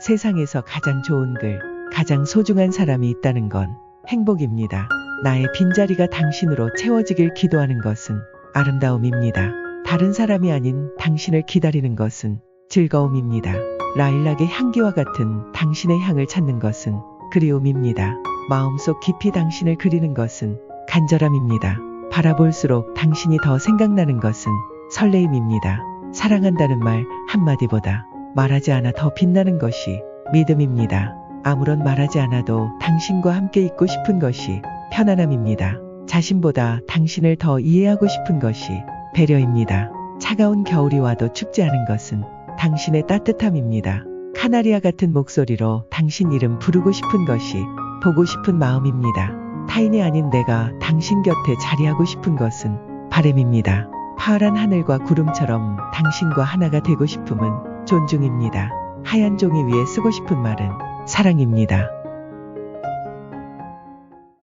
세상에서 가장 좋은 글, 가장 소중한 사람이 있다는 건 행복입니다. 나의 빈자리가 당신으로 채워지길 기도하는 것은 아름다움입니다. 다른 사람이 아닌 당신을 기다리는 것은 즐거움입니다. 라일락의 향기와 같은 당신의 향을 찾는 것은 그리움입니다. 마음속 깊이 당신을 그리는 것은 간절함입니다. 바라볼수록 당신이 더 생각나는 것은 설레임입니다. 사랑한다는 말 한마디보다 말하지 않아 더 빛나는 것이 믿음입니다. 아무런 말하지 않아도 당신과 함께 있고 싶은 것이 편안함입니다. 자신보다 당신을 더 이해하고 싶은 것이 배려입니다. 차가운 겨울이 와도 춥지 않은 것은 당신의 따뜻함입니다. 카나리아 같은 목소리로 당신 이름 부르고 싶은 것이 보고 싶은 마음입니다. 타인이 아닌 내가 당신 곁에 자리하고 싶은 것은 바램입니다. 파란 하늘과 구름처럼 당신과 하나가 되고 싶음은 존중입니다. 하얀 종이 위에 쓰고 싶은 말은 사랑입니다.